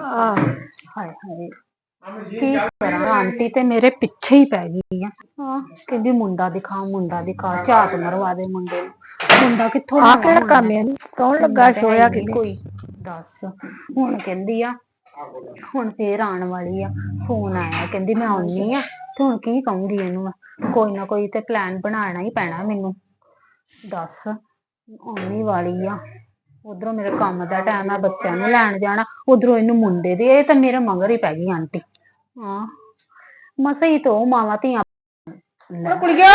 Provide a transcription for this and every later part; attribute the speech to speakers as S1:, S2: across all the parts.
S1: ਆਹ, ਹਾਏ ਹਾਏ। ਕੀ ਕਰਾਂ? ਆਂਟੀ ਤੇ ਮੇਰੇ ਪਿੱਛੇ ਹੀ ਪੈ ਗਈ ਆ। ਹਾਂ ਕਹਿੰਦੀ ਮੁੰਡਾ ਦਿਖਾ ਮੁੰਡਾ ਦਿਖਾ ਝਾਤ ਮਰਵਾ ਦੇ ਮੁੰਡੇ ਨੂੰ। ਮੁੰਡਾ ਕਿੱਥੋਂ
S2: ਆ ਕਿਹੜਾ ਕੰਮ? ਹੈ? ਕੌਣ ਲੱਗਾ ਸੋਇਆ ਕਿਤੇ?
S1: ਕੋਈ। ਦੱਸ। ਹੁਣ ਕਹਿੰਦੀ ਆ ਹੁਣ ਫੇਰ ਆਉਣ ਵਾਲੀ ਆ। ਫੋਨ ਆਇਆ ਕਹਿੰਦੀ ਮੈਂ ਆਉਣੀ ਆ। ਤੇ ਹੁਣ ਕੀ ਕਹੂੰਗੀ ਇਹਨੂੰ? ਮੈਂ ਕੋਈ ਨਾ ਕੋਈ ਤੇ ਪਲਾਨ ਬਣਾਉਣਾ ਹੀ ਪੈਣਾ ਮੈਨੂੰ। ਦੱਸ ਆਉਣੀ ਵਾਲੀ ਆ। ਉਧਰੋਂ ਮੇਰੇ ਕੰਮ ਦਾ ਟਾਈਮ ਆ ਬੱਚਿਆਂ ਨੂੰ ਲੈਣ ਜਾਣਾ ਉਧਰੋਂ ਇਹਨੂੰ ਮੁੰਡੇ ਦੇ ਇਹ ਤਾਂ ਮੇਰੇ ਮਗਰ ਹੀ ਪੈ ਗਈ ਆਂਟੀ। ਹਾਂ। ਮਸਾ ਹੀ ਤੋਂ ਮਾਵਾਂ ਧੀਆਂ ਲੈ।
S2: ਕੁੜੀਆ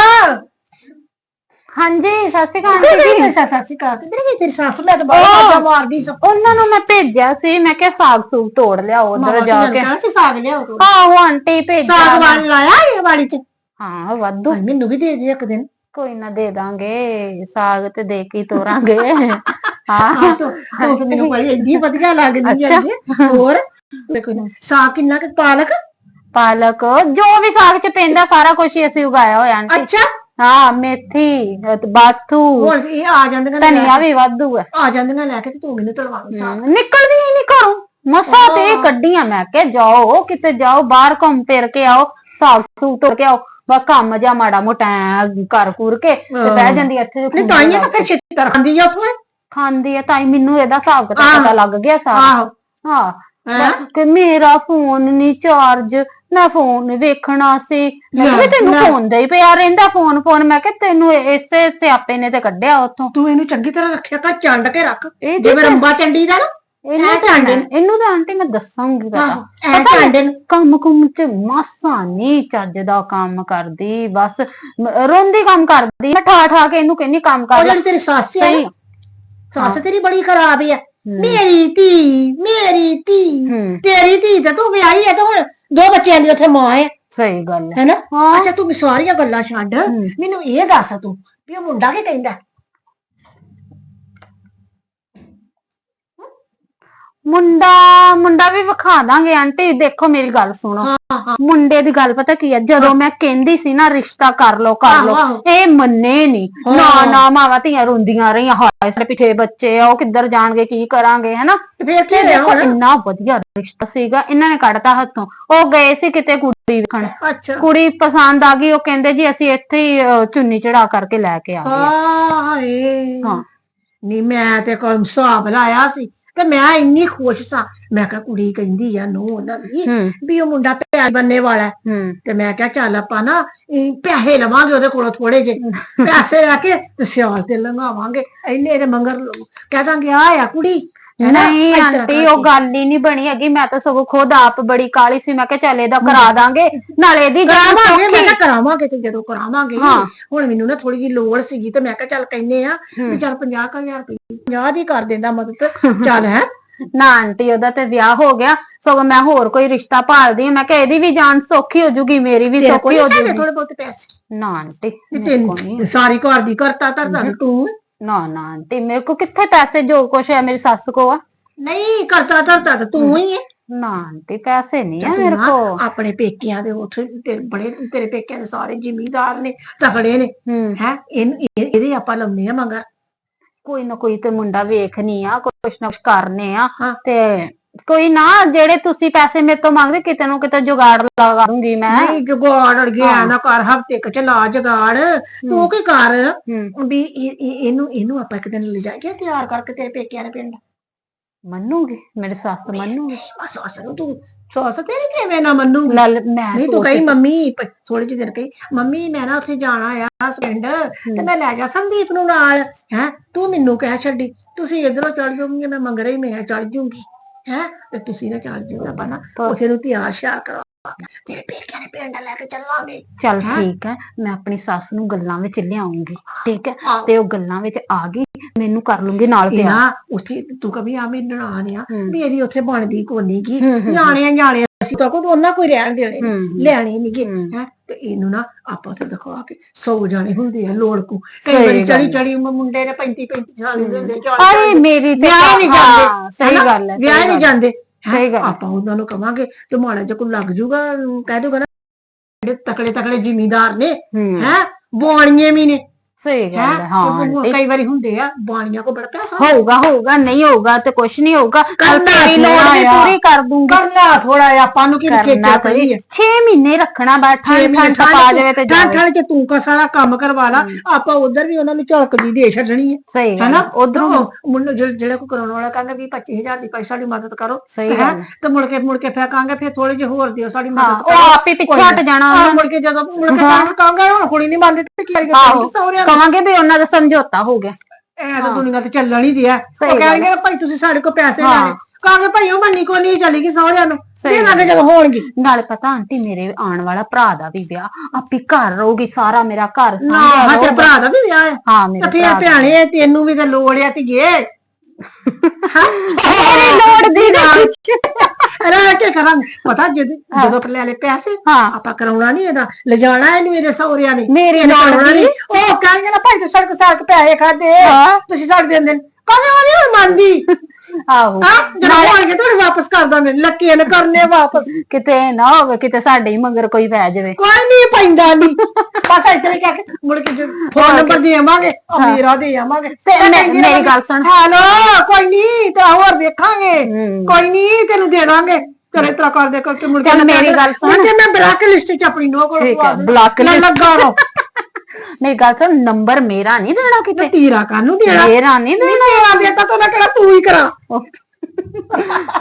S1: ਹਾਂਜੀ ਸਤਿ ਸ਼੍ਰੀ ਅਕਾਲ ਆਂਟੀ ਜੀ
S2: ਸੱਸ ਸੱਸ ਕਾ ਕਿਧਰ ਗਈ ਤੇਰੀ ਸੱਸ? ਮੈਂ ਤਾਂ ਬਾਹਰ ਆਵਾਜ਼ਾਂ ਮਾਰਦੀ ਸੀ।
S1: ਉਹਨਾਂ ਨੂੰ ਮੈਂ ਭੇਜਿਆ ਸੀ ਮੈਂ ਕਿਹਾ ਸਾਗ ਸੂਗ ਤੋੜ ਲਿਆਓ ਉਧਰ ਜਾ ਕੇ।
S2: ਸੀ ਸਾਗ ਲਿਆਓ ਤੂੰ
S1: ਆਹੋ ਆਂਟੀ ਭੇਜਿਆ
S2: ਸਾਗ
S1: ਮੈਂ।
S2: ਵਾਲ ਲਾਇਆ ਇਹ ਵਾੜੀ ਚ?
S1: ਹਾਂ ਵਾਧੂ।
S2: ਭਾਈ ਮੈਨੂੰ ਵੀ ਦੇ ਦੇ ਇੱਕ ਦਿਨ।
S1: ਕੋਈ ਨਾ ਦੇ ਦਾਂਗੇ ਸਾਗ ਤੇ ਦੇ ਕੇ ਹੀ ਤੋਰਾਂਗੇ। ਹਾਂ
S2: ਆਹ ਤੂੰ ਤੂੰ ਤਾਂ ਮੈਨੂੰ ਭਾਈ ਇੰਨੀ ਵਧੀਆ ਲੱਗਦੀ
S1: ਅੱਛਾ।
S2: ਹੈ ਹੋਰ? ਤੇ ਕੋਈ ਨਾ। ਸਾਗ ਕਿੰਨਾ ਕਿ ਪਾਲਕ?
S1: ਪਾਲਕ ਜੋ ਵੀ ਸਾਗ ਚ ਪੈਂਦਾ ਸਾਰਾ ਕੁਝ ਹੀ ਅਸੀਂ ਉਗਾਇਆ ਹੋਇਆ ਆਂਟੀ।
S2: ਅੱਛਾ।
S1: ਹਾਂ ਮੇਥੀ ਅਹ ਬਾਥੂ।
S2: ਹੁਣ ਇਹ ਆ ਜਾਂਦੀਆਂ ਨੇ
S1: ਧਨੀਆ ਵੀ ਵਾਧੂ ਹੈ
S2: ਆ ਜਾਂਦੀਆਂ ਲੈ ਕੇ ਤੇ ਤੂੰ ਮੈਨੂੰ ਤਲਵਾ ਦੇ ਸਾਗ।
S1: ਨਿਕਲਦੀ ਹੀ ਨਹੀਂ ਘਰੋਂ ਮਸਾ ਤੇ ਕੱਢੀਆਂ ਮੈਂ ਜਾਓ ਕਿਤੇ ਜਾਓ ਬਾਹਰ ਘੁੰਮ ਫਿਰ ਕੇ ਆਓ ਸਾਗ ਸੂਗ ਤੋੜ ਕੇ ਆਓ। ਕੰਮ ਜਾਂ ਮਾੜਾ ਮੋਟਾ ਐਂ ਕਰ ਕੁਰ ਕੇ ਤੇ ਬਹਿ ਜਾਂਦੀ ਇੱਥੇ
S2: ਨਹੀਂ ਤਾਂ ਹੀ ਤਾਂ ਫਿਰ ਛੇਤਰ ਖਾਂਦੀ ਆ ਉੱਥੋਂ। ਇਹ।
S1: ਖਾਂਦੀ ਆ ਤਾਈ ਮੈਨੂੰ ਇਹਦਾ ਹਿਸਾਬ ਕਿਤਾਬ। ਪਤਾ ਲੱਗ ਗਿਆ ਸਾਰਾ।
S2: ਆਹੋ।
S1: ਹਾਂ।
S2: ਹੈਂ?
S1: ਕਿ ਮੇਰਾ ਫੋਨ ਨਹੀਂ ਚਾਰਜ ਮੈਂ ਫੋਨ ਵੇਖਣਾ ਸੀ। ਮੈਂ ਕਿਹਾ ਵੀ
S2: ਲੈ,
S1: ਤੈਨੂੰ
S2: ਲੈ।
S1: ਫੋਨ ਦਾ ਹੀ ਪਿਆ ਰਹਿੰਦਾ ਫੋਨ ਫੋਨ ਮੈਂ ਕਿਹਾ ਤੈਨੂੰ ਇਸੇ ਸਿਆਪੇ ਨੇ ਤੇ ਕੱਢਿਆ ਉੱਥੋਂ।
S2: ਤੂੰ ਇਹਨੂੰ ਚੰਗੀ ਤਰ੍ਹਾਂ ਰੱਖਿਆ ਕਰ ਚੰਡ ਕੇ ਰੱਖ।
S1: ਇਹ
S2: ਜਿਵੇਂ ਰੰਬਾ ਚੰਡੀ ਦਾ ਨਾ
S1: ਇਹਨੂੰ
S2: ਐ
S1: ਤਾਂ
S2: ਝਾਂਡੇ
S1: ਮੈਂ- ਇਹਨੂੰ। ਤਾਂ ਆਂਟੀ ਮੈਂ ਦੱਸਾਂਗੀ ਪਤਾ।
S2: ਆਹੋ ਐ
S1: ਪਤਾ
S2: ਝਾਂਡੇ ਨੂੰ
S1: ਕੰਮ ਕੁੰਮ ਚ ਮਾਸਾ ਨਹੀਂ ਚੱਜ ਦਾ ਕੰਮ ਕਰਦੀ ਬਸ ਮ- ਰੋਂਦੀ ਕੰਮ ਕਰਦੀ। ਮੈਂ ਠਾ ਠਾ ਕੇ ਇਹਨੂੰ ਕਹਿੰਨੀ ਕੰਮ
S2: ਉਹ
S1: ਕਰ ਲੈ।
S2: ਜਿਹੜੀ ਤੇਰੀ ਸੱਸ ਹੈ
S1: ਸਹੀ।
S2: ਨਾ, ਸੱਸ ਤੇਰੀ ਬੜੀ ਖਰਾਬ ਹੈ
S1: ਹੂੰ।
S2: ਮੇਰੀ ਧੀ ਮੇਰੀ ਧੀ।
S1: ਹੂੰ।
S2: ਤੇਰੀ ਧੀ ਤੇ ਤੂੰ ਵਿਆਹੀ ਹੈ ਤੇ ਹੁਣ ਦੋ ਬੱਚਿਆਂ ਦੀ ਉੱਥੇ ਮਾਂ ਹੈ
S1: ਸਹੀ ਗੱਲ ਹੈ
S2: ਹੈਨਾ? ਅੱਛਾ ਤੂੰ ਸਾਰੀਆਂ ਗੱਲਾਂ ਛੱਡ। ਮੈਨੂੰ ਇਹ ਦੱਸ ਤੂੰ ਵੀ ਉਹ ਮੁੰਡਾ ਕੀ ਕਹਿੰਦਾ?
S1: ਮੁੰਡਾ ਮੁੰਡਾ ਵੀ ਵਿਖਾ ਦਾਂਗੇ ਆਂਟੀ ਦੇਖੋ ਮੇਰੀ ਗੱਲ ਸੁਣੋ। ਮੁੰਡੇ ਦੀ ਗੱਲ ਪਤਾ ਕੀ ਹੈ ਜਦੋਂ ਮੈਂ ਕਹਿੰਦੀ ਸੀ ਨਾ ਰਿਸ਼ਤਾ ਕਰ ਲਓ ਕਰ
S2: ਆਹੋ।
S1: ਇਹ ਮੰਨੇ ਨਹੀਂ। ਨਾ ਨਾ ਮਾਵਾਂ ਧੀਆਂ ਰੋਂਦੀਆਂ ਰਹੀਆਂ ਹਾਏ ਸਾਡੇ ਪਿੱਛੇ ਬੱਚੇ ਆ ਉਹ ਕਿੱਧਰ ਜਾਣਗੇ ਕੀ ਕਰਾਂਗੇ ਹਨਾ?
S2: ਫੇਰ ਕੀ
S1: ਦੇਖੋ ਇੰਨਾ ਵਧੀਆ ਰਿਸ਼ਤਾ ਸੀਗਾ ਇਹਨਾਂ ਨੇ ਕੱਢਤਾ ਹੱਥੋਂ। ਉਹ ਗਏ ਸੀ ਕਿਤੇ ਕੁੜੀ ਵੇਖਣ। ਕੁੜੀ ਪਸੰਦ ਆ ਗਈ ਉਹ ਕਹਿੰਦੇ ਜੀ ਅਸੀਂ ਇੱਥੇ ਹੀ ਚੁੰਨੀ ਚੜਾ ਕਰਕੇ ਲੈ ਕੇ ਆ ਗਏ।
S2: ਹਾਏ।
S1: ਹਾਂ।
S2: ਨਹੀਂ ਮੈਂ ਤੇ ਕੋਈ ਹਿਸਾਬ ਲਾਇਆ ਸੀ। ਤੇ ਮੈਂ ਇੰਨੀ ਖੁਸ਼ ਸਾਂ। ਮੈਂ ਕਿਹਾ ਕੁੜੀ ਕਹਿੰਦੀ ਆ ਨੂੰ ਉਹਨਾਂ ਦੀ ਵੀ ਉਹ ਮੁੰਡਾ ਪਿਆਰ ਬੰਨੇ ਵਾਲਾ ਹੈ। ਤੇ ਮੈਂ ਕਿਹਾ ਚੱਲ ਆਪਾਂ ਨਾ ਇਹ ਪੈਸੇ ਲਵਾਂਗੇ ਉਹਦੇ ਕੋਲੋਂ ਥੋੜੇ ਜਿਹੇ। ਪੈਸੇ ਲੈ ਕੇ ਤੇ ਸਿਆਲ ਤੇ ਲੰਘਾਵਾਂਗੇ। ਇੰਨੇ ਦੇ ਮੰਗਰ ਕਹਿ ਦਾਂਗੇ ਆ ਆ ਕੁੜੀ।
S1: ਨਹੀਂ ਆਂਟੀ ਉਹ ਗੱਲ ਹੀ ਨਹੀਂ ਬਣੀ ਹੈਗੀ। ਮੈਂ ਤਾਂ ਸਗੋਂ ਖੁਦ ਆਪ ਬੜੀ ਕਾਲੀ ਸੀ। ਮੈਂ ਕਿਹਾ ਚੱਲ ਇਹਦਾ ਕਰਾ ਦਾਂਗੇ। ਨਾਲੇ ਇਹਦੀ ਜਾਨ
S2: ਕਰਾਵਾਂਗੇ ਮੈਂ ਕਿਹਾ ਕਰਾਵਾਂਗੇ ਤੇ ਜਦੋਂ ਕਰਾਵਾਂਗੇ। ਹੁਣ ਮੈਨੂੰ ਨਾ ਥੋੜੀ ਜਿਹੀ ਲੋੜ ਸੀਗੀ ਤੇ ਮੈਂ ਕਿਹਾ ਚੱਲ ਕਹਿੰਨੇ ਆ। ਵੀ ਚੱਲ 50000 ਰੁਪਏ 50 ਦੀ ਕਰ ਦਿੰਦਾ ਮਦਦ। ਚੱਲ ਹੈ।
S1: ਨਾ ਆਂਟੀ ਉਹਦਾ ਤੇ ਵਿਆਹ ਹੋ ਗਿਆ। ਸਗੋਂ ਮੈਂ ਹੋਰ ਕੋਈ ਰਿਸ਼ਤਾ ਭਾਲਦੀ ਹਾਂ। ਮੈਂ ਕਿਹਾ ਇਹਦੀ ਵੀ ਜਾਨ ਸੌਖੀ ਹੋ ਜੂਗੀ ਮੇਰੀ ਵੀ ਸੌਖੀ ਹੋ ਜੂਗੀ।
S2: ਥੋੜੇ ਬਹੁਤ ਪੈਸੇ।
S1: ਨਾ ਆਂਟੀ
S2: ਸਾਰੀ ਘਰ ਦੀ ਕਰਤਾ ਧਰਦਾ ਤੂੰ
S1: ਨਾ ਨਾ ਆਂਟੀ ਮੇਰੇ ਕੋ ਕਿੱਥੇ ਪੈਸੇ ਜੋ ਕੁਛ ਹੈ ਮੇਰੀ ਸੱਸ ਕੋ ਆ।
S2: ਨਹੀਂ ਕਰਤਾ ਧਰਤਾ ਤੇ ਤੂੰ ਹੀ ਹੈ।
S1: ਨਾ ਆਂਟੀ ਪੈਸੇ ਨਹੀਂ ਆ
S2: ਤੂੰ
S1: ਮੇਰੇ ਕੋ
S2: ਆਪਣੇ ਪੇਕਿਆਂ ਦੇ ਉੱਥੇ ਤੇਰੇ ਬੜੇ ਤੇਰੇ ਪੇਕਿਆਂ ਦੇ ਸਾਰੇ ਜ਼ਿਮੀਂਦਾਰ ਨੇ ਤਗੜੇ ਨੇ।
S1: ਹੂੰ।
S2: ਇਹਦੇ ਆਪਾਂ ਲਾਉਨੇ ਆ ਮਗਰ।
S1: ਕੋਈ ਨਾ ਕੋਈ ਤੇ ਮੁੰਡਾ ਵੇਖਣੀ ਆ ਕੁਛ ਨਾ ਕੁਛ ਕਰਨੇ ਆ। ਤੇ ਕੋਈ ਨਾ ਜਿਹੜੇ ਤੁਸੀਂ ਪੈਸੇ ਮੇਰੇ ਤੋਂ ਮੰਗਦੇ ਕਿਤੇ ਨੂੰ ਕਿਤੇ ਜੁਗਾੜ ਲਗਾ ਦੂੰਗੀ ਮੈਂ।
S2: ਨਹੀਂ ਜਗਾੜ ਗਿਆ। ਨਾ ਕਰ ਹਫ਼ਤੇ ਕ ਚਲਾ ਜਗਾੜ। ਤੂੰ ਕੀ ਕਰ? ਵੀ ਇਹ- ਇਹ- ਇਹਨੂੰ ਇਹਨੂੰ ਆਪਾਂ ਇੱਕ ਦਿਨ ਲੈ ਜਾਈਏ ਤਿਆਰ ਕਰਕੇ ਤੇਰੇ ਪੇਕਿਆਂ ਦੇ ਪਿੰਡ।
S1: ਮੰਨੂਗੀ? ਮੇਰੇ ਸੱਸ ਮੰਨੂਗੀ?
S2: ਬਸ ਸੱਸ ਨੂੰ ਤੂੰ ਸੱਸ ਤੇਰੀ ਕਿਵੇਂ ਨਾ ਮੰਨੂਗੀ?
S1: ਮੈਂ
S2: ਨਹੀਂ ਤੂੰ ਕਹੀ ਮੰਮੀ ਥੋੜੀ ਜਿਹੀ ਦਿਨ ਕਹੀ ਮੰਮੀ ਮੈਂ ਨਾ ਉੱਥੇ ਜਾਣਾ ਆ ਪਿੰਡ ਤੇ ਮੈਂ ਲੈ ਜਾ ਸੰਦੀਪ ਨੂੰ ਨਾਲ ਹੈ? ਤੂੰ ਮੈਨੂੰ ਕਹਿ ਛੱਡੀ। ਤੁਸੀਂ ਇਧਰੋਂ ਚੜ ਜਾਓਗੇ ਮੈਂ ਮੰਗਰੇ ਹੀ ਮੈਂ ਚੜ ਜਾਊਂਗੀ ਹੈ? ਤੇ ਤੁਸੀਂ ਨਾ ਆਪਾਂ ਨਾ
S1: ਪਰ-
S2: ਉਸੇ ਨੂੰ ਤਿਆਰ ਸ਼ਿਆਰ ਕਰਵਾ ਤੇਰੇ ਪੇਕਿਆਂ ਦੇ ਪਿੰਡ ਲੈ ਕੇ ਚੱਲਾਂਗੇ।
S1: ਚੱਲ? ਠੀਕ ਹੈ ਮੈਂ ਆਪਣੀ ਸੱਸ ਨੂੰ ਗੱਲਾਂ ਵਿੱਚ ਲਿਆਉਂਗੀ ਠੀਕ ਹੈ। ਤੇ ਉਹ ਗੱਲਾਂ ਵਿੱਚ ਆ ਗਈ ਮੈਨੂੰ ਕਰ ਲੂੰਗੀ ਨਾਲ
S2: ਨਾ ਉੱਥੇ ਤੂੰ ਕभी ਆ ਮੇਰੀ ਨਨਾਣ ਆ ਇਹਦੀ ਉੱਥੇ ਬਣਦੀ ਕੋਨੀ ਕੀ ਨਿਆਣੇ ਆ, ਅਸੀਂ ਤਾਂ ਕੋਈ ਉਹਨਾਂ ਕੋਈ ਰਹਿਣ ਦੇਣੇ ਨੀ,
S1: ਹੂੰ।
S2: ਲੈਣੇ ਨਹੀਂਗੇ
S1: ਹੂੰ।
S2: ਤੇ ਇਹਨੂੰ ਨਾ ਆਪਾਂ ਤੇ ਦਿਖਾ ਕੇ ਸੌ ਜਾਣੇ ਹੁੰਦੇ ਆ ਲੋੜ ਕੋ ਕਈ ਵਾਰੀ ਚੜੀ। ਚੜੀ ਮੁੰਡੇ ਨੇ 35 35 ਸਾਲ ਦੇ ਹੁੰਦੇ 40
S1: ਅਰੇ ਮੇਰੀ ਤੇ
S2: ਵਿਆਹ ਨਹੀਂ
S1: ਹਾਂ,
S2: ਜਾਂਦੇ
S1: ਸਹੀ? ਗੱਲ ਹੈ
S2: ਵਿਆਹ ਨਹੀਂ
S1: ਗੱਲ।
S2: ਜਾਂਦੇ ਹੈਂ?
S1: ਸਹੀ ਗੱਲ ਹੈ।
S2: ਆਪਾਂ ਉਹਨਾਂ ਨੂੰ ਕਵਾਂਗੇ ਤੇ ਮਾੜਾ ਜਿਹਾ ਕੋਈ ਲੱਗ ਜੂਗਾ ਕਹਿ ਦੂਗਾ ਨਾ ਜਿਹੜੇ ਤਕੜੇ ਤਕੜੇ ਜ਼ਿਮੀਂਦਾਰ ਨੇ
S1: ਹੂੰ
S2: ਹੈ ਬੋਣੀਏ ਵੀ ਨੇ
S1: ਸਹੀ ਗੱਲ ਹੈ ਹਾਂ ਆਂਟੀ
S2: ਕਈ ਵਾਰੀ ਹੁੰਦੇ ਆ ਬਾਣੀਆਂ ਕੋ ਬੜਾ ਪੈਸਾ।
S1: ਹੋਊਗਾ ਹੋਊਗਾ ਨਹੀਂ ਹੋਊਗਾ ਤੇ ਕੁਛ ਨਹੀਂ ਹੋਊਗਾ। ਕੱਲ
S2: ਕਰਨਾ
S1: ਤੇਰੀ ਲੋੜ
S2: ਥੋੜ੍ਹਾ
S1: ਵੀ
S2: ਆ।
S1: ਪੂਰੀ ਕਰ ਦੂੰਗੀ।
S2: ਕਰਨਾ ਥੋੜਾ ਜਿਹਾ ਆਪਾਂ ਨੂੰ ਕੀ
S1: ਕਰਨਾ
S2: ਕਰੀ
S1: 6 ਮਹੀਨੇ ਰੱਖਣਾ ਬੈਠਾ ਠੰਡ ਠੰਡ ਪਾ ਜਾਵੇ ਤੇ
S2: ਠੰਡ
S1: ਜਾਵੇ।
S2: ਠੰਡ ਚ ਤੂੰ ਕਾ ਸਾਰਾ ਕੰਮ ਕਰਵਾ ਲਾ ਆਪਾਂ ਉਧਰ ਵੀ ਉਹਨਾਂ ਨੂੰ ਝਲਕਦੀ ਦੇ ਛੱਡਣੀ ਹੈ।
S1: ਸਹੀ ਗੱਲ
S2: ਹੈਨਾ?
S1: ਉਧਰੋਂ
S2: ਮੁੰਡੇ ਜਿਹੜਾ ਕੋ ਕਰਾਉਣ ਵਾਲਾ ਕਹਿੰਦਾ ਵੀ 25000 ਦੀ ਪੈਸਾ ਦੀ ਮਦਦ ਕਰੋ
S1: ਸਹੀ
S2: ਹੈਂ?
S1: ਗੱਲ
S2: ਤੇ ਮੁੜ ਕੇ ਮੁੜ ਕੇ ਫੇਰ ਕਹਾਂਗੇ ਫਿਰ ਥੋੜੇ ਜਿਹੇ ਹੋਰ ਦਿਓ ਸਾਡੀ ਮਦਦ।
S1: ਉਹ ਆਪ ਹੀ ਪਿੱਛੇ ਹਟ ਜਾਣਾ ਉਹਨਾਂ
S2: ਮੁੜ ਕੇ ਜਦੋਂ ਮੁੜ ਕੇ ਕਹਾਂਗੇ ਕਹਾਂਗੇ ਹੁਣ ਕੁੜੀ ਨਹੀਂ ਮੰਨਦੀ ਤੇ ਕੀ ਕਰੀਏ। ਸਹੁਰਿਆਂ
S1: ਕਵਾਂਗੇ ਵੀ ਉਹਨਾਂ ਦਾ ਸਮਝੌਤਾ ਹੋ ਗਿਆ।
S2: ਐ ਤਾਂ ਦੁਨੀਆ ਤੇ ਚੱਲਣ ਹੀ ਰਿਹਾ
S1: ਸਹੀ
S2: ਉਹ
S1: ਗੱਲ
S2: ਕਹਿਣਗੇ ਭਾਈ ਤੁਸੀਂ ਸਾਡੇ ਕੋਲ ਪੈਸੇ
S1: ਹਾਂ।
S2: ਲੈਣੇ ਕਹਾਂਗੇ ਭਾਈ ਉਹ ਮੰਨੀ ਕੋ ਨਹੀਂ ਚਲੇਗੀ ਸਹੁਰਿਆਂ ਨੂੰ।
S1: ਸਹੀ
S2: ਇਹ ਲਾਗੇ ਜਦੋਂ ਹੋਣਗੇ।
S1: ਨਾਲੇ ਪਤਾ ਆਂਟੀ ਮੇਰੇ ਆਉਣ ਵਾਲਾ ਭਰਾ ਦਾ ਵੀ ਵਿਆਹ ਆਪੀ ਘਰ ਰਹੂਗੀ ਸਾਰਾ ਮੇਰਾ ਘਰ
S2: ਨਾ
S1: ਸਾਂਭਿਆ
S2: ਹਾਂ ਤੇ
S1: ਰਹੂਗਾ।
S2: ਭਰਾ ਦਾ ਵੀ ਵਿਆਹ ਹੈ
S1: ਹਾਂ
S2: ਤੇ
S1: ਮੇਰੇ
S2: ਫਿਰ
S1: ਭਰਾ ਦਾ।
S2: ਭੈਣੇ ਤੈਨੂੰ ਵੀ ਤੇ ਲੋੜ ਆ ਧੀਏ।
S1: ਮੇਰੀ ਲੋੜ ਦੀ ਨਹੀਂ
S2: ਰਹਿ ਕੇ ਕਰਾਂਗੇ? ਪਤਾ ਜਦ ਜਦੋਂ ਲੈ ਲੈ ਪੈਸੇ ਆਪਾਂ ਕਰਾਉਣਾ ਨਹੀਂ ਇਹਦਾ। ਲਿਜਾਣਾ ਇਹਨੂੰ ਇਹਦੇ ਸਹੁਰਿਆਂ ਨੇ।
S1: ਮੇਰੀ ਲੋੜ ਦੀ।
S2: ਉਹ ਕਹਿਣਗੇ ਨਾ ਭਾਈ ਤੂੰ ਸੜਕ ਸਾਕ ਪੈਸੇ ਖਾਦੇ। ਤੁਸੀਂ ਛੱਡ ਦਿੰਦੇ ਨੇ। ਕਹਿੰਦੇ ਉਹ ਨਹੀਂ ਮੰਨਦੀ।
S1: ਆਹੋ।
S2: ਹਾਂ ਜਦੋਂ ਹੋਣਗੇ ਤੁਹਾਨੂੰ ਵਾਪਸ ਕਰ ਦਾਂਗੇ ਲੱਕੀ ਨੇ ਕਰਨੇ ਵਾਪਸ।
S1: ਕਿਤੇ ਨਾ ਹੋਵੇ ਕਿਤੇ ਸਾਡੇ ਹੀ ਮਗਰ ਕੋਈ ਪੈ ਜਾਵੇ।
S2: ਕੋਈ ਨਹੀਂ ਪੈਂਦਾ ਨਹੀਂ ਬਸ ਇਤਨੇ ਕਹਿ ਕੇ ਮੁੜ ਕੇ ਫੋਨ ਨੰਬਰ ਦੇ ਆਵਾਂਗੇ ਅਮੀਰਾ ਦੇ ਆਵਾਂਗੇ।
S1: ਤੇ ਮੈਂ- ਮੇਰੀ ਗੱਲ ਸੁਣ।
S2: ਹੈਲੋ ਕੋਈ ਨਹੀਂ ਤੇ ਹੋਰ ਦੇਖਾਂਗੇ
S1: ਹੂੰ।
S2: ਕੋਈ ਨਹੀਂ ਤੈਨੂੰ ਦੇ ਦਾਂਗੇ। ਤਰਾ ਕਰ ਦੇ ਕਰਕੇ ਮੁੜ ਕੇ
S1: ਚੱਲ ਮੇਰੀ ਗੱਲ ਸੁਣ।
S2: ਮੁੜ ਕੇ ਮੈਂ ਬਲੈਕ ਲਿਸਟ ਚ ਆਪਣੀ ਨੋ ਕੋਲ
S1: ਠੀਕ ਹੈ।
S2: ਲੱਗਾ ਰੋ
S1: ਮੇਰੀ ਗੱਲ ਸੁਣ ਨੰਬਰ ਮੇਰਾ ਨਹੀਂ ਦੇਣਾ ਕਿਤੇ।
S2: ਤੀਰਾ ਕਾਨੂੰ ਦੇਣਾ?
S1: ਮੇਰਾ ਨਹੀਂ
S2: ਨਹੀਂ
S1: ਦੇਣਾ।
S2: ਮੇਰਾ ਦੇਤਾ ਤਾਂ ਨਾ ਕਿਹੜਾ ਤੂੰ ਹੀ ਕਰਾ।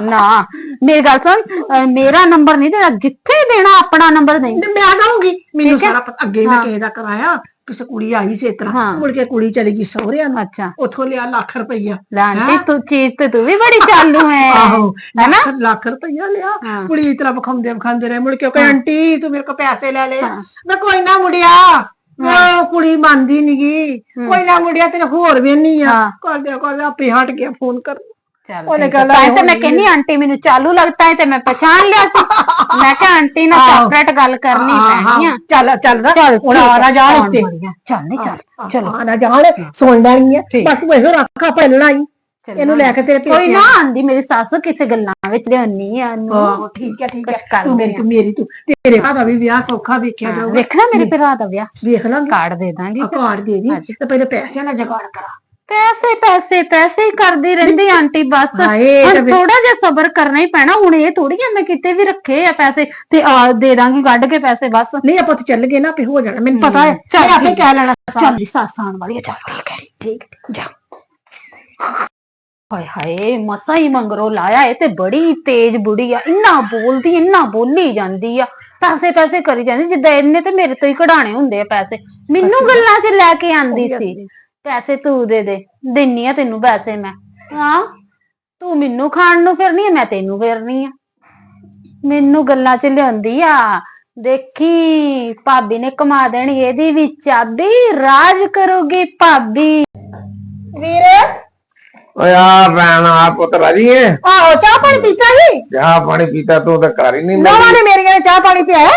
S1: ਨਾ ਮੇਰੀ ਗੱਲ ਸੁਣ ਅਹ ਮੇਰਾ ਨੰਬਰ ਨਹੀਂ ਦੇਣਾ ਜਿੱਥੇ ਦੇਣਾ ਆਪਣਾ ਨੰਬਰ ਨਹੀਂ।
S2: ਤੇ ਮੈਂ ਦਊਂਗੀ ਮੈਨੂੰ। ਸਾਰਾ ਪਤਾ ਅੱਗੇ ਮੈਂ ਕਿਸੇ ਦਾ ਕਰਾਇਆ ਕਿਸੇ ਕੁੜੀ ਆਈ ਸੀ ਇਸ ਤਰ੍ਹਾਂ
S1: ਹਾਂ।
S2: ਮੁੜ ਕੇ ਕੁੜੀ ਚਲੀ ਗਈ ਸਹੁਰਿਆਂ ਨੂੰ
S1: ਅੱਛਾ।
S2: ਉਥੋਂ ਲਿਆ ਲੱਖ ਰੁਪਈਆ।
S1: ਲੈ ਆਂਟੀ ਤੂੰ ਚੀਜ਼ ਤੇ ਤੂੰ ਵੀ ਬੜੀ ਚਾਲੂ ਹੈ।
S2: ਆਹੋ
S1: ਹੈਨਾ
S2: ਲੱਖ ਲੱਖ ਰੁਪਈਆ ਲਿਆ
S1: ਹਾਂ।
S2: ਕੁੜੀ ਇਸ ਤਰ੍ਹਾਂ ਬਖਾਉਂਦੇ ਬਖਾਉਂਦੇ ਰਹੇ ਮੁੜ ਕੇ ਉਹ ਕਹੇ ਆਂਟੀ ਤੂੰ ਮੇਰੇ ਕੋਲ ਪੈਸੇ ਲੈ ਲੈ। ਮੈਂ ਕੋਈ ਨਾ ਮੁੜਿਆ ਉਹ ਕੁੜੀ ਮੰਨਦੀ ਨੀਗੀ। ਕੋਈ ਨਾ ਮੁੜਿਆ ਤੇਰੇ ਹੋਰ ਵੀ ਨਹੀਂ ਆ।
S1: ਹਾਂ।
S2: ਕਰਦੇ ਕਰਦੇ ਆਪੇ ਹਟ ਗਿਆ ਫੋਨ ਕਰ।
S1: ਚੱਲ
S2: ਉਹਨੇ
S1: ਠੀਕ ਹੈ।
S2: ਗੱਲ
S1: ਤਾਂ ਹੀ
S2: ਇਹੋ
S1: ਤੇ ਮੈਂ
S2: ਜਿਹੀ
S1: ਕਹਿੰਨੀ ਆਂਟੀ ਮੈਨੂੰ ਚਾਲੂ ਲੱਗਦਾ ਹੈ ਤੇ ਮੈਂ ਪਛਾਣ ਲਿਆ ਸੀ। ਮੈਂ ਕਿਹਾ ਆਂਟੀ ਨਾਲ
S2: ਆਹੋ।
S1: ਸੈਪਰੇਟ ਗੱਲ ਕਰਨੀ ਪੈਣੀ ਆ।
S2: ਚੱਲ ਚੱਲ ਨਾ।
S1: ਚੱਲ
S2: ਹੁਣ ਆ ਨਾ ਜਾਣ ਉੱਤੇ।
S1: ਚੱਲ ਨਹੀਂ ਚੱਲ। ਚਲੋ।
S2: ਆ ਨਾ ਜਾਣ। ਸੁਣ ਲੈਣੀ ਹੈ
S1: ਠੀਕ।
S2: ਬਸ ਇਹੋ ਰੱਖ ਆਪਣੇ ਲੜਾਈ। ਇਹਨੂੰ ਲੈ ਕੇ ਤੇਰੇ
S1: ਕੋਈ
S2: ਪੇਕੇ
S1: ਨਾ। ਆਂਦੀ ਮੇਰੀ ਸੱਸ ਕਿਸੇ ਗੱਲਾਂ ਵਿੱਚ ਲਿਆਉਣੀ ਆ ਨੂੰ
S2: ਠੀਕ ਹੈ ਠੀਕ
S1: ਕੁਛ
S2: ਹੈ
S1: ਕਰ
S2: ਤੂੰ ਮੇਰੀ। ਤੂੰ ਮੇਰੀ ਤੂੰ ਤੇਰੇ ਭਰਾ ਦਾ ਵੀ ਵਿਆਹ ਸੌਖਾ ਵੇਖਿਆ ਜਾਊਗਾ।
S1: ਵੇਖਣਾ ਮੇਰੇ ਭਰਾ ਦਾ ਵਿਆਹ।
S2: ਵੇਖ ਲਾਂਗੇ।
S1: ਕਾਰਡ ਦੇ ਦਾਂਗੀ।
S2: ਆ ਕਾਰਡ ਦੇ ਦੀ। ਤੇ ਪਹਿਲੇ ਪੈਸਿਆਂ ਦਾ ਜਗਾੜ ਕਰਾ।
S1: ਪੈਸੇ ਪੈਸੇ ਪੈਸੇ ਹੀ ਕਰਦੀ ਰਹਿੰਦੀ ਆਂਟੀ ਬਸ।
S2: ਹਾਏ
S1: ਹੁਣ ਥੋੜਾ ਜਿਹਾ ਸਬਰ ਕਰਨਾ ਹੀ ਪੈਣਾ। ਹੁਣ ਇਹ ਥੋੜੀ ਆ ਮੈਂ ਕਿਤੇ ਵੀ ਰੱਖੇ ਆ ਪੈਸੇ। ਤੇ ਆ ਦੇ ਦਾਂਗੀ ਕੱਢ ਕੇ ਪੈਸੇ ਬਸ।
S2: ਨਹੀਂ ਆਪਾਂ ਤੇ ਚੱਲ ਗਏ ਨਾ ਫੇ ਹੋ ਜਾਣਾ। ਮੈਨੂੰ ਪਤਾ ਹੈ।
S1: ਚੱਲ
S2: ਮੈਂ ਆਪੇ ਕਹਿ ਲੈਣਾ
S1: ਚੱਲ ਦੀ ਸੱਸ ਆਉਣ ਵਾਲੀ ਆ। ਚੱਲ ਠੀਕ ਹੈ। ਠੀਕ ਜਾ। ਹਾਏ ਹਾਏ ਮਸਾ ਹੀ ਮੰਗਰੋ ਲਾਇਆ ਇਹ ਤੇ ਬੜੀ ਤੇਜ਼ ਬੁੜੀ ਆ ਇੰਨਾ ਬੋਲਦੀ ਇੰਨਾ ਬੋਲੀ ਜਾਂਦੀ ਆ ਪੈਸੇ ਪੈਸੇ ਕਰੀ ਜਾਂਦੀ ਜਿੱਦਾਂ ਇਹਨੇ ਤੇ ਮੇਰੇ ਤੋਂ ਹੀ ਕਢਾਣੇ ਹੁੰਦੇ ਆ ਪੈਸੇ। ਮੈਨੂੰ ਗੱਲਾਂ 'ਚ ਲੈ ਕੇ ਆਂਦੀ ਸੀ। ਪੈਸੇ ਤੂੰ ਦੇ ਦੇ ਦਿੰਨੀ ਆ ਤੈਨੂੰ ਪੈਸੇ ਮੈਂ। ਹਾਂ ਤੂੰ ਮੈਨੂੰ ਖਾਣ ਨੂੰ ਫਿਰਨੀ ਆ ਮੈਂ ਤੈਨੂੰ ਫਿਰਨੀ ਆ। ਮੈਨੂੰ ਗੱਲਾਂ 'ਚ ਲਿਆਉਂਦੀ ਆ ਦੇਖੀ ਭਾਬੀ ਨੇ ਕਮਾ ਦੇਣੀ ਇਹਦੀ ਵੀ ਚਾਬੀ ਰਾਜ ਕਰੂਗੀ ਭਾਬੀ।
S2: ਵੀਰ
S3: ਓਏ ਆ ਭੈਣ ਆ ਪੁੱਤ ਰਾਜੀ ਹੈ
S2: ਆਹੋ ਚਾਹ ਪਾਣੀ ਪੀਤਾ ਸੀ?
S3: ਚਾਹ ਪਾਣੀ ਪੀਤਾ ਤੂੰ ਤਾਂ ਘਰ ਹੀ ਨਹੀਂ
S2: ਨਵਾਂ
S3: ਮਿਲਦੀ
S2: ਨੇ ਮੇਰੀਆਂ ਨੇ ਚਾਹ ਪਾਣੀ ਪਿਆ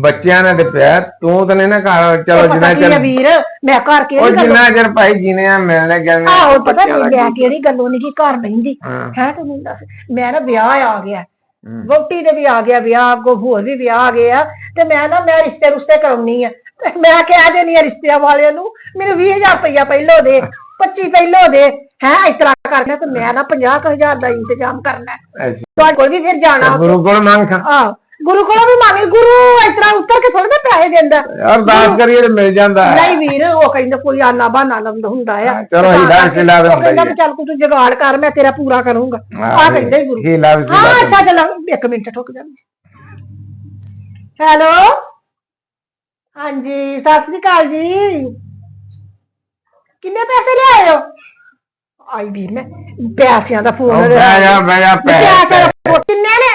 S3: ਬੱਚਿਆਂ ਨੇ ਤੇ ਪਿਆ ਤੂੰ ਤਾਂ ਨਹੀਂ ਨਾ ਘਰ ਚਲੋ
S2: ਪਤਾ
S3: ਜਿੰਨਾ
S2: ਕੀ ਆ
S3: ਚਿਰ
S2: ਵੀਰ ਮੈਂ ਘਰ
S3: ਉਹ
S2: ਕਿਹੜੀ ਗੱਲ
S3: ਜਿੰਨਾ ਚਿਰ ਭਾਈ ਜੀਨੇ ਆ ਮਿਲਣੇ ਗਏ
S2: ਆਹੋ ਪਤਾ ਨਹੀਂ ਮੈਂ ਕਿਹੜੀ ਗੱਲੋਂ ਨਹੀਂ ਘਰ ਬੈਂਦੀ
S3: ਹਾਂ।
S2: ਹੈ ਤੂੰ ਮੈਨੂੰ ਦੱਸ ਮੈਂ ਨਾ ਵਿਆਹ ਆ ਗਿਆ। ਵੋਟੀ ਦੇ ਵੀ ਆ ਗਿਆ ਵਿਆਹ ਅੱਗੋਂ ਹੋਰ ਵੀ ਵਿਆਹ ਆ ਗਿਆ। ਤੇ ਮੈਂ ਨਾ ਮੈਂ ਰਿਸ਼ਤੇ ਰੁਸ਼ਤੇ ਕਰਾਉਣੀ ਆ। ਤੇ ਮੈਂ ਕਹਿ ਦੇਣੀ ਆ ਰਿਸ਼ਤਿਆਂ ਵਾਲਿਆਂ ਨੂੰ ਮੈਨੂੰ 20000 ਰੁਪਇਆ ਪਹਿਲੋਂ ਦੇ 25 ਪਹਿਲੋਂ ਦੇ। ਹੈ ਇਸ ਤਰ੍ਹਾਂ ਕਰਨਾ ਤੇ ਮੈਂ ਨਾ 50000 ਦਾ ਇੰਤਜ਼ਾਮ ਕਰਨਾ ਹੈ। ਤੁਹਾਡੇ ਕੋਲ ਵੀ ਫਿਰ ਜਾਣਾ
S3: ਗੁਰੂ ਕੋਲ ਮੰਗ ਖਾ
S2: ਆ ਗੁਰੂ ਕੋਲੋਂ ਵੀ ਮੰਗੇ ਗੁਰੂ ਇਸ ਤਰ੍ਹਾਂ ਉੱਤਰ ਕੇ ਥੋੜਾ ਨਾ ਪੈਸੇ ਦਿੰਦਾ।
S3: ਅਰਦਾਸ ਕਰੀਏ ਤੇ ਮਿਲ ਜਾਂਦਾ ਹੈ।
S2: ਨਹੀਂ ਵੀਰ ਉਹ ਕਹਿੰਦਾ ਕੋਈ ਆਨਾ ਬਹਾਨਾ ਲੰਦ ਹੁੰਦਾ ਆ।
S3: ਹਾਂ, ਚਲੋ ਹੀਲਾ ਵਸੀਲਾ ਤਾਂ
S2: ਉਹ
S3: ਹੁੰਦਾ
S2: ਕਹਿੰਦਾ
S3: ਹੀ
S2: ਵੀ ਚੱਲ ਤੂੰ ਜੁਗਾੜ ਕਰ ਮੈਂ ਤੇਰਾ ਪੂਰਾ ਕਰੂੰਗਾ। ਆ ਕਹਿੰਦਾ ਹੀ ਗੁਰੂ।
S3: ਹੀਲਾ
S2: ਹਾਂ
S3: ਵਸੀਲਾ
S2: ਅੱਛਾ ਚੱਲ ਇੱਕ ਮਿੰਟ ਠੁਕ ਜਾ। ਹੈਲੋ? ਹਾਂਜੀ ਸਤਿ ਸ੍ਰੀ ਅਕਾਲ ਜੀ। ਕਿੰਨੇ ਪੈਸੇ ਲਿਆਏ ਹੋ? ਆਈ ਵੀਰ ਮੈਂ ਪੈਸਿਆਂ ਦਾ
S3: ਉਹ
S2: ਫੋਨ
S3: ਬਹਿ ਜਾ ਬਹਿ ਜਾ ਪੈ
S2: ਪੈਸੇ। ਦਾ phone ਕਿੰਨੇ ਨੇ?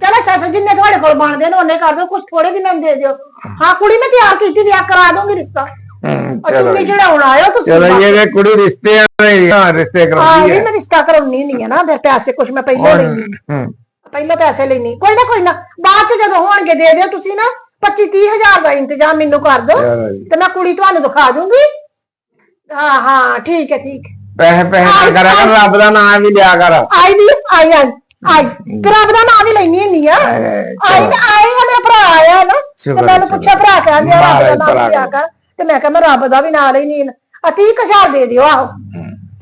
S2: ਚਲੋ ਅੱਛਾ ਜਿੰਨੇ ਤੁਹਾਡੇ ਕੋਲ ਬਣਦੇ ਨੇ ਉਹਨੇ ਕਰ ਦਿਓ ਕੁਝ ਥੋੜੇ ਵੀ ਮੈਨੂੰ ਦੇ ਦਿਓ। ਹਾਂ ਕੁੜੀ ਮੈਂ ਤਿਆਰ ਕੀਤੀ ਵਿਆਹ ਕਰਾ ਦੂੰਗੀ ਰਿਸ਼ਤਾ।
S3: ਹੂੰ,
S2: ਔਰ
S3: ਚਲੋ
S2: ਤੁਸੀਂ ਚੜਾਉਣ ਆਇਓ ਤੁਸੀਂ
S3: ਚਲੋ ਇਹ ਵੇ ਕੁੜੀ ਰਿਸ਼ਤੇ ਵਾਲੇ ਹਾਂ ਰਿਸ਼ਤੇ
S2: ਹਾਂ
S3: ਕਰਾਉਂਦੀ
S2: ਵੀ
S3: ਹੈ
S2: ਮੈਂ ਰਿਸ਼ਤਾ ਕਰਾਉਣੀ ਨਹੀਂ ਹੈ ਨਾ ਫਿਰ ਪੈਸੇ ਕੁਝ ਮੈਂ ਪਹਿਲਾਂ
S3: ਔਰ
S2: ਲੈਣੀ
S3: ਹੂੰ।
S2: ਪਹਿਲਾਂ ਪੈਸੇ ਲੈਣੀ ਕੋਈ ਨਾ ਕੋਈ ਨਾ ਬਾਅਦ ਚ ਜਦੋਂ ਹੋਣਗੇ ਦੇ ਦਿਓ ਤੁਸੀਂ ਨਾ 25 30 ਹਜ਼ਾਰ ਦਾ ਇੰਤਜ਼ਾਮ ਮੈਨੂੰ ਕਰ ਦਿਓ
S3: ਚਲੋ ਜੀ।
S2: ਤੇ ਮੈਂ ਕੁੜੀ ਤੁਹਾਨੂੰ ਦਿਖਾ ਦੂੰਗੀ। ਹਾਂ ਹਾਂ ਠੀਕ ਹੈ ਠੀਕ ਹੈ।
S3: ਪੈਸੇ ਪੈਸੇ ਨਾ ਕਰਿਆ ਕਰ ਰੱਬ ਦਾ ਨਾਮ ਵੀ ਲਿਆ ਕਰ।
S2: ਆਈ ਵੀ ਆਈ ਆਈ ਆਈ। ਤੇ ਰੱਬ ਦਾ ਨਾਮ ਹੀ ਲੈਣੀ ਹੁੰਦੀ ਆ। ਆਈ ਆਈ ਆ ਮੇਰਾ ਭਰਾ ਆਇਆ ਨਾ। ਤੇ ਮੈਨੂੰ। ਪੁੱਛਿਆ ਭਰਾ ਕਹਿੰਦੇ ਆ ਰੱਬ ਦਾ ਨਾਮ ਲਿਆ ਕਰ। ਤੇ ਮੈਂ ਕਿਹਾ ਮੈਂ ਰੱਬ ਦਾ ਵੀ ਨਾਂ ਲਈ ਨਹੀਂ ਆ 30000 ਦੇ ਦਿਓ ਆਹੋ।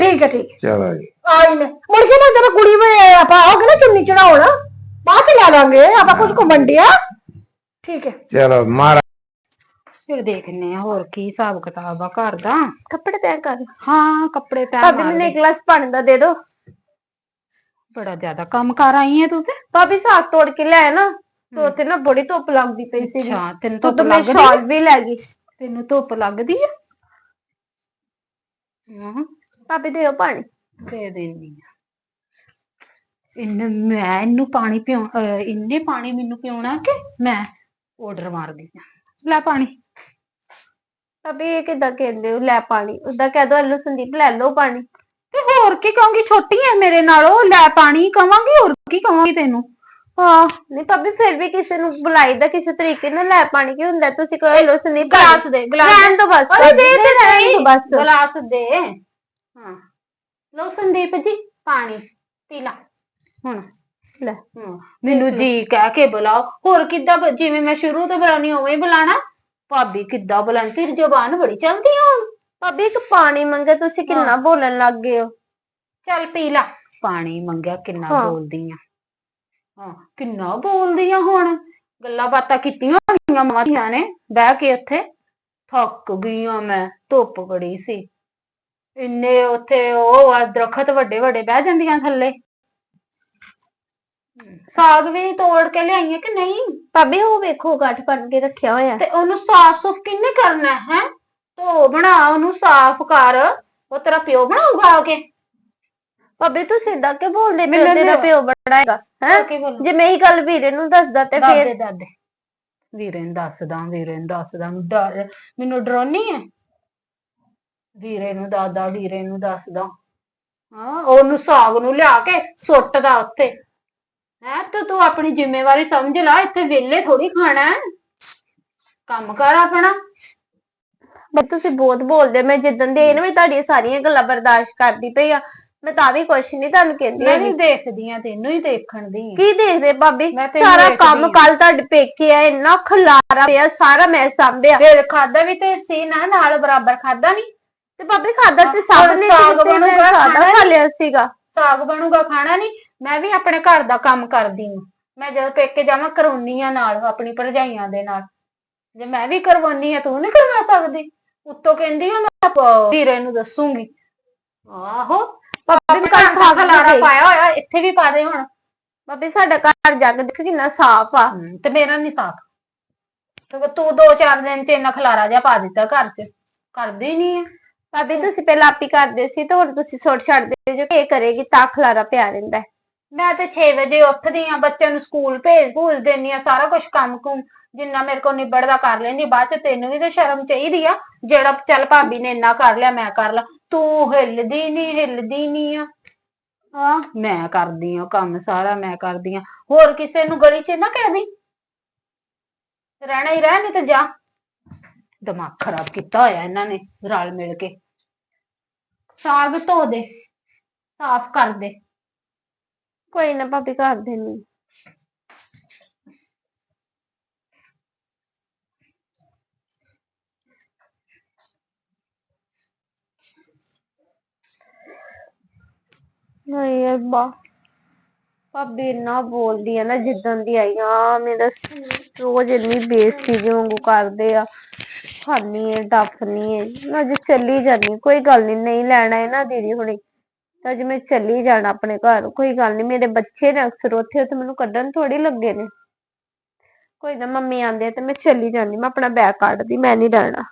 S2: ਠੀਕ ਹੈ ਠੀਕ
S3: ਚਲੋ ਜੀ।
S2: ਆਈ ਨੇ ਮੁੜ ਕੇ ਨਾ ਜਦੋਂ ਕੁੜੀ ਵੇ ਆਪਾਂ ਆਓਗੇ ਨਾ ਚੁੰਨੀ ਚੜਾਉਣ ਬਾਅਦ ਚ ਲੈ ਲਾਂਗੇ। ਆਪਾਂ ਕੁਝ ਘੁੰਮਣ ਡਿਆ। ਠੀਕ ਹੈ
S3: ਚਲੋ ਮਾਰਾ
S1: ਫਿਰ ਦੇਖਨੇ ਆ ਹੋਰ ਕੀ ਹਿਸਾਬ ਕਿਤਾਬ ਆ ਘਰ ਦਾ।
S4: ਕੱਪੜੇ ਤੈਅ ਕਰ।
S1: ਹਾਂ ਕੱਪੜੇ ਤੈਅ
S4: ਭਾਬੀ
S1: ਮਾਰ
S4: ਮੈਨੂੰ। ਇੱਕ ਗਲਾਸ ਪਾਣੀ ਦਾ ਦੇ ਦਿਓ
S1: ਬੜਾ ਜ਼ਿਆਦਾ ਕੰਮ ਕਰ ਆਈ ਹੈ ਤੂੰ ਤੇ।
S4: ਭਾਬੀ ਸਾਗ ਤੋੜ ਕੇ ਲਿਆਇਆ ਨਾ ਤੇ ਉੱਥੇ ਨਾ ਬੜੀ ਧੁੱਪ ਲੱਗਦੀ ਪਈ ਸੀ
S1: ਅੱਛਾ ਤੈਨੂੰ
S4: ਤੂੰ
S1: ਧੁੱਪ ਲੱਗਦੀ
S4: ਸ਼ਾਲ ਵੀ ਲੈ ਗਈ।
S1: ਤੈਨੂੰ ਧੁੱਪ ਲੱਗਦੀ ਆ? ਹਾਂ।
S4: ਭਾਬੀ ਦਿਓ ਪਾਣੀ।
S1: ਦੇ ਦੇਣੀ ਆ। ਇਹਨੇ ਮੈਂ ਇਹਨੂੰ ਪਾਣੀ ਪਿਉ ਇਹਨੇ ਪਾਣੀ ਮੈਨੂੰ ਪਿਉਣਾ ਕਿ ਮੈਂ ਆਰਡਰ ਮਾਰਦੀ ਆ? ਲੈ ਪਾਣੀ।
S4: ਭਾਬੀ ਇਹ ਕਿੱਦਾਂ ਕਹਿੰਦੇ ਹੋ ਲੈ ਪਾਣੀ ਉਦਾਂ ਕਹਿ ਦੋ ਲੋ ਸੰਦੀਪ ਲੈ ਲਓ ਪਾਣੀ।
S1: ਤੇ ਹੋਰ ਕੀ ਕਹਾਂਗੀ ਛੋਟੀ ਐ ਮੇਰੇ ਨਾਲੋਂ ਲੈ ਪਾਣੀ ਕਵਾਂਗੀ ਹੋਰ ਕੀ ਕਵਾਂਗੀ ਤੈਨੂੰ? ਹਾਂ
S4: ਨਹੀਂ ਭਾਬੀ ਫਿਰ ਵੀ ਕਿਸੇ ਨੂੰ ਬੁਲਾਈਦਾ ਕਿਸੇ ਤਰੀਕੇ ਨਾਲ ਲੈ ਪਾਣੀ ਕੀ ਹੁੰਦਾ ਤੁਸੀਂ ਕਹੋ ਲੋ ਸੰਦੀਪ
S1: ਗਲਾਸ ਦੇ ਗਲਾਸ
S4: ਦੋ। ਬਸ।
S1: ਅਰੇ ਦੇ
S4: ਨਹੀਂ,
S1: ਤੇ
S4: ਦਿਓ ਬਸ।
S1: ਗਲਾਸ ਦੇ। ਹਾਂ। ਲੋ ਸੰਦੀਪ ਜੀ ਪਾਣੀ ਪੀ ਲਾ। ਹੁਣ
S4: ਲੈ।
S1: ਮੈਨੂੰ ਜੀ ਕਹਿ ਕੇ ਬੁਲਾਓ। ਹੋਰ ਕਿੱਦਾਂ ਜਿਵੇਂ ਮੈਂ ਸ਼ੁਰੂ ਤੋਂ ਬੁਲਾਉਣੀ ਉਵੇਂ ਹੀ ਬੁਲਾਣਾ? ਭਾਬੀ ਕਿੱਦਾਂ ਬੁਲਾਣੀ ਤੇਰੀ ਜ਼ੁਬਾਨ ਬੜੀ ਚਲਦੀ ਆ ਹੁਣ।
S4: ਭਾਬੀ ਇੱਕ ਪਾਣੀ ਮੰਗੇ ਤੁਸੀਂ ਕਿੰਨਾ ਬੋਲਣ ਲੱਗ ਗਏ ਹੋ?
S1: ਚੱਲ ਪੀ ਲਾ। ਪਾਣੀ ਮੰਗਿਆ ਕਿੰਨਾ
S4: ਹਾਂ।
S1: ਬੋਲਦੀ ਆ। ਹਾਂ ਕਿੰਨਾ ਬੋਲਦੀ ਆ ਹੁਣ? ਗੱਲਾਂ ਬਾਤਾਂ ਕੀਤੀਆਂ ਹੋਣੀਆਂ ਮਾਂ ਨੇ ਬਹਿ ਕੇ ਉੱਥੇ। ਥੱਕ ਗਈਆਂ ਮੈਂ ਧੁੱਪ ਬੜੀ ਸੀ। ਇੰਨੇ ਉੱਥੇ ਉਹ ਆ ਦਰਖਤ ਵੱਡੇ ਵੱਡੇ ਬਹਿ ਜਾਂਦੀਆਂ ਥੱਲੇ। ਸਾਗ ਵੀ ਤੋੜ ਕੇ ਲਿਆਈਆਂ ਕਿ ਨਹੀਂ?
S4: ਭਾਬੀ ਉਹ ਵੇਖੋ ਗੱਠ ਬਣ ਕੇ ਰੱਖਿਆ ਹੋਇਆ।
S1: ਤੇ ਉਹਨੂੰ ਸਾਫ਼ ਸੁਫ ਕਿੰਨੇ ਕਰਨਾ ਹੈ ਧੋ ਬਣਾ ਉਹਨੂੰ ਸਾਫ਼ ਕਰ। ਉਹ ਤੇਰਾ ਪਿਓ ਬਣਾਊਗਾ ਆ ਕੇ?
S4: ਭਾਬੀ ਤੁਸੀਂ ਇਦਾਂ ਕਿ ਬੋਲਦੇ
S1: ਮੈਨੂੰ
S4: ਪਿਓ ਤੇਰਾ ਪਿਓ ਬੜਾ ਹੈਗਾ ਹੈ?
S1: ਕੀ ਬੋਲਾਂ?
S4: ਜੇ ਮੈਂ ਇਹੀ ਗੱਲ ਵੀਰੇ ਨੂੰ ਦੱਸਦਾ ਤੇ
S1: ਦਾਦੇ
S4: ਫਿਰ
S1: ਦਾਦੇ ਵੀਰੇ ਨੂੰ ਦੱਸਦਾ ਵੀਰੇ ਨੂੰ ਦੱਸਦਾ ਡਰ। ਮੈਨੂੰ ਡਰਾਉਣੀ ਹੈ? ਵੀਰੇ ਨੂੰ ਦਾਦਾ ਵੀਰੇ ਨੂੰ ਦੱਸਦਾ। ਹਾਂ ਉਹਨੂੰ ਸਾਗ ਨੂੰ ਲਿਆ ਕੇ ਸੁੱਟਦਾ ਉੱਥੇ। ਹੈ ਤੇ ਤੂੰ ਆਪਣੀ ਜ਼ਿੰਮੇਵਾਰੀ ਸਮਝ ਲੈ ਇੱਥੇ ਵਿਹਲੇ ਥੋੜੀ ਖਾਣਾ ਹੈ। ਕੰਮ ਕਰ ਆਪਣਾ।
S4: ਬਈ ਤੁਸੀਂ ਬਹੁਤ ਬੋਲਦੇ ਮੈਂ ਜਿੱਦਣ ਦੇ ਇਹਨੇ ਵੀ ਤੁਹਾਡੀਆਂ ਸਾਰੀਆਂ ਗੱਲਾਂ ਬਰਦਾਸ਼ਤ ਕਰਦੀ ਪਈ ਆ ਮੈਂ ਤਾਂ ਵੀ ਕੁਛ ਨਹੀਂ ਤੁਹਾਨੂੰ ਕਹਿੰਦੀ
S1: ਮੈਂ
S4: ਹੈਗੀ।
S1: ਵੀ ਦੇਖਦੀ ਆ ਤੈਨੂੰ ਹੀ ਦੇਖਣ ਦੀ
S4: ਕੀ ਦੇਖਦੇ ਭਾਬੀ?
S1: ਮੈਂ ਤੈਨੂੰ
S4: ਸਾਰਾ
S1: ਵੇਖਦੀ
S4: ਕੰਮ। ਕੱਲ ਤੁਹਾਡੇ ਪੇਕੇ ਆ ਇੰਨਾ ਖਲਾਰਾ ਪਿਆ ਸਾਰਾ ਮੈਂ ਸੰਭਿਆ।
S1: ਫਿਰ ਖਾਦਾ ਵੀ ਤੇ ਸੀ ਨਾ ਨਾਲ ਬਰਾਬਰ ਖਾਦਾ ਨਹੀਂ
S4: ਤੇ ਭਾਬੀ ਖਾਦਾ ਤੇ
S1: ਹਾਂ,
S4: ਸਭ ਨੇ
S1: ਸਾਗ
S4: ਸੀ, ਤੇ ਮੈਂ
S1: ਬਣੂਗਾ,
S4: ਸਾਦਾ
S1: ਖਾਣਾ
S4: ਖਾ ਲਿਆ ਸੀਗਾ।
S1: ਸਾਗ ਬਣੂਗਾ ਖਾਣਾ ਨਹੀਂ ਮੈਂ ਵੀ ਆਪਣੇ ਘਰ ਦਾ ਕੰਮ ਕਰਦੀ ਹਾਂ। ਮੈਂ ਜਦੋਂ ਪੇਕੇ ਜਾਵਾਂ ਕਰਵਾਉਣੀ ਆ ਨਾਲ ਆਪਣੀ ਭਰਜਾਈਆਂ ਦੇ ਨਾਲ। ਜੇ ਮੈਂ ਵੀ ਕਰਵਾਉਣੀ ਆ ਤੂੰ ਨਹੀਂ ਕਰਵਾ ਸਕਦੀ। ਉੱਤੋਂ ਕਹਿੰਦੀ ਆ ਮੈਂ ਪ- ਵੀਰੇ ਨੂੰ ਦੱਸੂਗੀ। ਆਹੋ ਪਾਪਾ ਵੀ ਘਰ ਖਾ ਖਲਾਰਾ
S4: ਗਈ।
S1: ਪਾਇਆ ਹੋਇਆ ਇੱਥੇ ਵੀ ਪਾ ਦੇ ਹੁਣ।
S4: ਭਾਬੀ ਸਾਡਾ ਘਰ ਜਾ ਕੇ ਦੇਖ ਕਿੰਨਾ ਸਾਫ਼ ਆ
S1: ਤੇ ਮੇਰਾ ਨਹੀਂ ਸਾਫ਼। ਕਿਉਂਕਿ ਤੂੰ ਦੋ ਚਾਰ ਦਿਨ ਚ ਇੰਨਾ ਖਲਾਰਾ ਜਿਹਾ ਪਾ ਦਿੱਤਾ ਘਰ ਚ। ਕਰਦੀ ਨਹੀਂ ਹੈ
S4: ਭਾਬੀ ਤੁਸੀਂ ਪਹਿਲਾਂ ਆਪੀ ਕਰਦੇ ਸੀ ਤੇ ਹੁਣ ਤੁਸੀਂ ਸੁੱਟ ਛੱਡਦੇ ਜੋ ਕੀ ਕਰੇਗੀ ਤਾਂ ਖਲਾਰਾ ਪਿਆ ਰਹਿੰਦਾ। ਹੈ।
S1: ਮੈਂ ਤੇ 6 ਵਜੇ ਉੱਠਦੀ ਆ ਬੱਚਿਆਂ ਨੂੰ ਸਕੂਲ ਭੇਜ ਭੂਜ ਦਿੰਨੀ ਆ ਸਾਰਾ ਕੁਝ ਕੰਮ ਕੁਮ ਜਿੰਨਾ ਮੇਰੇ ਕੋਲ ਨਿਬੜਦਾ ਕਰ ਲੈਂਦੀ ਬਾਅਦ ਚ ਤੈਨੂੰ ਵੀ ਤੇ ਸ਼ਰਮ ਚਾਹੀਦੀ ਆ, ਜਿਹੜਾ ਚੱਲ ਭਾਬੀ ਨੇ ਇੰਨਾ ਕਰ ਲਿਆ, ਮੈਂ ਕਰ ਲਾ। ਤੂੰ ਹਿੱਲਦੀ ਨਹੀਂ ਹਿੱਲਦੀ ਨਹੀਂ ਆ। ਹਾਂ, ਮੈਂ ਕਰਦੀ ਆ ਕੰਮ ਸਾਰਾ, ਮੈਂ ਕਰਦੀ ਆ ਹੋਰ ਕਿਸੇ ਨੂੰ ਗਲੀ 'ਚ ਨਾ ਕਹਿ ਦੀ। ਰਹਿਣਾ ਹੀ ਰਹਿ, ਨਹੀਂ ਤੇ ਜਾ। ਦਿਮਾਗ ਖਰਾਬ ਕੀਤਾ ਹੋਇਆ ਇਹਨਾਂ ਨੇ ਰਲ ਮਿਲ ਕੇ। ਸਾਗ ਧੋ ਦੇ, ਸਾਫ਼ ਕਰ ਦੇ।
S4: ਕੋਈ ਨਾ ਭਾਬੀ ਕਰ ਦੇਣੀ ਨਹੀਂ ਅੱਬਾ, ਭਾਬੀ ਇੰਨਾ ਬੋਲਦੀ ਆ ਨਾ ਜਿੱਦਣ ਦੀ ਆਈ ਆ ਮੇਰਾ ਸ- ਰੋਜ਼ ਇੰਨੀ ਬੇਇੱਜ਼ਤੀ ਜਿਹੀ ਵਾਂਗੂ ਕਰਦੇ ਆ। ਖਾਨੀ ਏ ਡੱਫਨੀ ਹੈ ਮੈਂ ਅੱਜ ਚੱਲੀ ਜਾਨੀ ਕੋਈ ਗੱਲ ਨਹੀਂ ਨਹੀਂ ਲੈਣਾ ਹੈ ਨਾ ਦੀਦੀ ਹੁਣੇ। ਤਾਂ ਅੱਜ ਮੈਂ ਚੱਲੀ ਜਾਣਾ ਆਪਣੇ ਘਰ, ਕੋਈ ਗੱਲ ਨਹੀਂ ਮੇਰੇ ਬੱਚੇ ਨੇ ਅਕਸਰ ਉੱਥੇ ਤੇ ਮੈਨੂੰ ਕੱਢਣ ਥੋੜੀ ਲੱਗੇ ਨੇ। ਕੋਈ ਨਾ ਮੰਮੀ ਆਂਦੇ ਤੇ ਮੈਂ ਚੱਲੀ ਜਾਂਦੀ, ਮੈਂ ਆਪਣਾ ਬੈਗ ਕੱਢਦੀ, ਮੈਂ ਨਹੀਂ ਰਹਿਣਾ।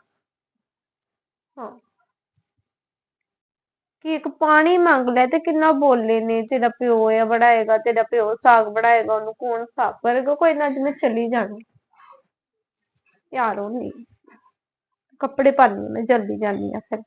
S4: ਹਾਂ। ਕਿ ਇੱਕ ਪਾਣੀ ਮੰਗ ਲੈ ਤੇ ਕਿੰਨਾ ਬੋਲੇ ਨੇ, ਤੇਰਾ ਪਿਓ ਆ ਬਣਾਏਗਾ, ਤੇਰਾ ਪਿਓ ਸਾਗ ਬਣਾਏਗਾ, ਉਹਨੂੰ ਕੌਣ ਸਾਫ਼ ਕਰੇਗਾ, ਕੋਈ ਨਾ ਅੱਜ ਮੈਂ ਚੱਲੀ ਜਾਣਾ। ਯਾਰ ਉਹ ਨਹੀਂ ਕੱਪੜੇ ਪਾਣੀ ਮੈਂ, ਜਲਦੀ ਜਾਂਦੀ ਆ ਫਿਰ।